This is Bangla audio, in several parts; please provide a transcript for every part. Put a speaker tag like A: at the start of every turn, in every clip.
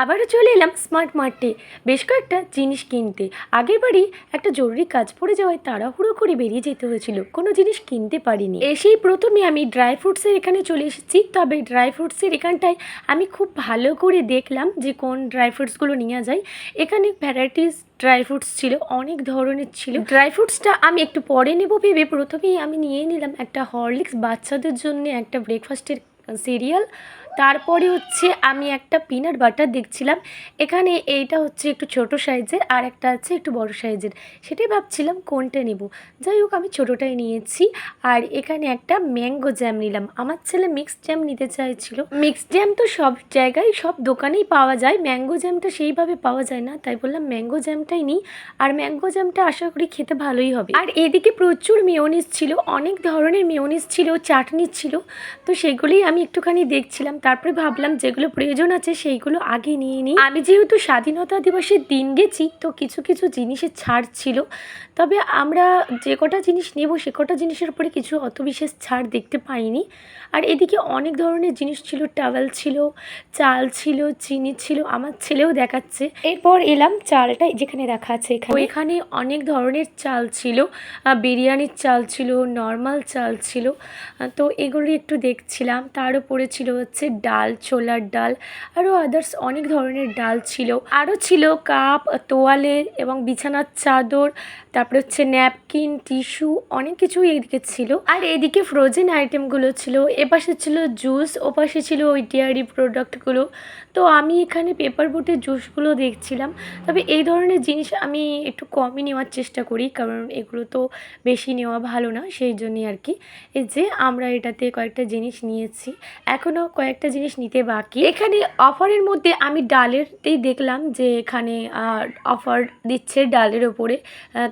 A: আবারও চলে এলাম স্মার্ট মার্টে। বেশ কয়েকটা জিনিস কিনতে। আগের বারই একটা জরুরি কাজ পড়ে যাওয়ায় তাড়াহুড়ো করে বেরিয়ে যেতে হয়েছিল। কোনো জিনিস কিনতে পারিনি। এসেই প্রথমে আমি ড্রাই ফ্রুটসের এখানে চলে এসেছি। তবে ড্রাই ফ্রুটসের এখানটায় আমি খুব ভালো করে দেখলাম যে কোন ড্রাই ফ্রুটসগুলো নেওয়া যায়। এখানে ভ্যারাইটিস ড্রাই ফ্রুটস ছিল, অনেক ধরনের ছিল। ড্রাই ফ্রুটসটা আমি একটু পরে নেব ভেবে প্রথমেই আমি নিয়ে নিলাম একটা হরলিক্স বাচ্চাদের জন্য একটা ব্রেকফাস্টের সিরিয়াল। তারপরে হচ্ছে আমি একটা পিনাট বাটার দেখছিলাম। এখানে এইটা হচ্ছে একটু ছোট সাইজের আর একটা আছে একটু বড় সাইজের। সেটাই ভাবছিলাম কোনটা নেব। যাই হোক আমি ছোটোটাই নিয়েছি। আর এখানে একটা ম্যাঙ্গো জ্যাম নিলাম। আমার ছেলে মিক্সড জ্যাম নিতে চাইছিল। মিক্সড জ্যাম তো সব জায়গায় সব দোকানেই পাওয়া যায়। ম্যাঙ্গো জ্যামটা সেইভাবে পাওয়া যায় না। তাই বললাম ম্যাঙ্গো জ্যামটাই নিই। আর ম্যাঙ্গো জ্যামটা আশা করি খেতে ভালোই হবে। আর এদিকে প্রচুর মেয়োনিজ ছিল। অনেক ধরনের মেয়োনিজ ছিল চাটনি ছিল। তো সেগুলোই আমি একটুখানি দেখছিলাম। তারপরে ভাবলাম যেগুলো প্রয়োজন আছে সেইগুলো আগে নিয়ে নিই। আমি যেহেতু স্বাধীনতা দিবসের দিন গেছি, তো কিছু কিছু জিনিসের ছাড় ছিল। তবে আমরা যে কটা জিনিস নেব, সে কটা জিনিসের উপরে কিছু অত বিশেষ ছাড় দেখতে পাইনি। আর এদিকে অনেক ধরনের জিনিস ছিল, টাওয়েল ছিল, চাল ছিল, চিনি ছিল, আমার ছেলেও দেখাচ্ছে। এরপর এলাম চালটা যেখানে রাখা আছে এখানে। এখানে অনেক ধরনের চাল ছিল বিরিয়ানির চাল ছিল, নর্মাল চাল ছিল তো এগুলো একটু দেখছিলাম। তার উপরে ছিল হচ্ছে ডাল, ছোলার ডাল আরও আদার্স অনেক ধরনের ডাল ছিল। আরও ছিল কাপ, তোয়ালে এবং বিছানার চাদর, তারপরে হচ্ছে ন্যাপকিন টিস্যু অনেক কিছুই এদিকে ছিল। আর এদিকে ফ্রোজেন আইটেমগুলো ছিল। এপাশে ছিল জুস ওপাশে ছিল ওই ডেয়ারি প্রোডাক্টগুলো তো আমি এখানে পেপার বোটের জুসগুলো দেখছিলাম। তবে এই ধরনের জিনিস আমি একটু কমই নেওয়ার চেষ্টা করি, কারণ এগুলো তো বেশি নেওয়া ভালো না, সেই জন্যই আর কি। এই যে আমরা এটাতে কয়েকটা জিনিস নিয়েছি। এখনও কয়েকটা জিনিস নিতে বাকি। এখানে অফারের মধ্যে আমি ডালেরতেই দেখলাম যে এখানে অফার দিচ্ছে ডালের ওপরে।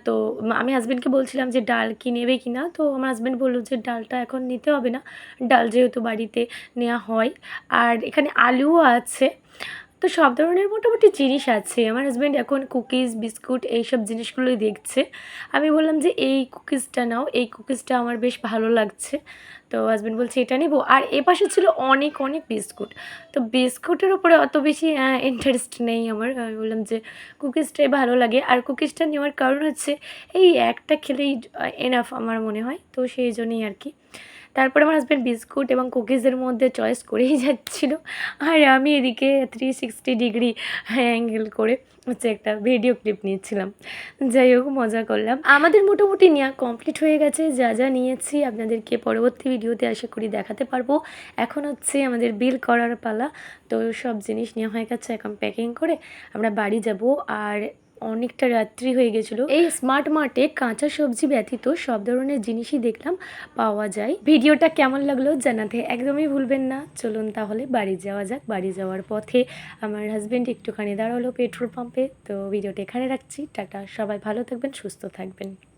A: তো আমি হাজব্যান্ডকে বলছিলাম যে ডাল কি নেবে কি না। তো আমার হাজব্যান্ড বলল যে ডালটা এখন নিতে হবে না। ডাল যেহেতু বাড়িতে নেওয়া হয়। আর এখানে আলুও আছে। তো সব ধরনের মোটামুটি জিনিস আছে। আমার হাজব্যান্ড এখন কুকিজ বিস্কুট এইসব জিনিসগুলোই দেখছে। আমি বললাম যে, এই কুকিজটা নাও। এই কুকিজটা আমার বেশ ভালো লাগছে। তো হাজব্যান্ড বলছে, এটা নেব। আর এ পাশে ছিল অনেক অনেক বিস্কুট তো বিস্কুটের উপরে অত বেশি ইন্টারেস্ট নেই আমার। আমি বললাম যে কুকিজটাই ভালো লাগে। আর কুকিজটা নেওয়ার কারণ হচ্ছে, এই একটা খেলেই এনাফ আমার মনে হয়। তো সেই জন্যই আর কি। তারপরে আমার হাজব্যান্ড বিস্কুট এবং কুকিজের মধ্যে চয়েস করেই যাচ্ছিল। আর আমি এদিকে থ্রি সিক্সটি ডিগ্রি অ্যাঙ্গেল করে হচ্ছে একটা ভিডিও ক্লিপ নিয়েছিলাম যাই হোক, মজা করলাম। আমাদের মোটামুটি নেওয়া কমপ্লিট হয়ে গেছে। যা যা নিয়েছি আপনাদেরকে পরবর্তী ভিডিওতে আশা করি দেখাতে পারব। এখন হচ্ছে আমাদের বিল করার পালা। তো সব জিনিস নেওয়া হয়ে গেছে, এখন প্যাকিং করে আমরা বাড়ি যাব। আর অনেকটা রাত্রি হয়ে গেছিল। এই স্মার্ট মার্টে কাঁচা সবজি ব্যতীত সব ধরনের জিনিসই দেখলাম, পাওয়া যায়। ভিডিওটা কেমন লাগল জানাতে একদমই ভুলবেন না। চলুন তাহলে বাড়ি যাওয়া যাক। বাড়ি যাওয়ার পথে আমার হাজব্যান্ড একটুখানি দাঁড়াল পেট্রোল পাম্পে তো ভিডিওটা এখানে রাখছি। টাটা। সবাই ভালো থাকবেন, সুস্থ থাকবেন।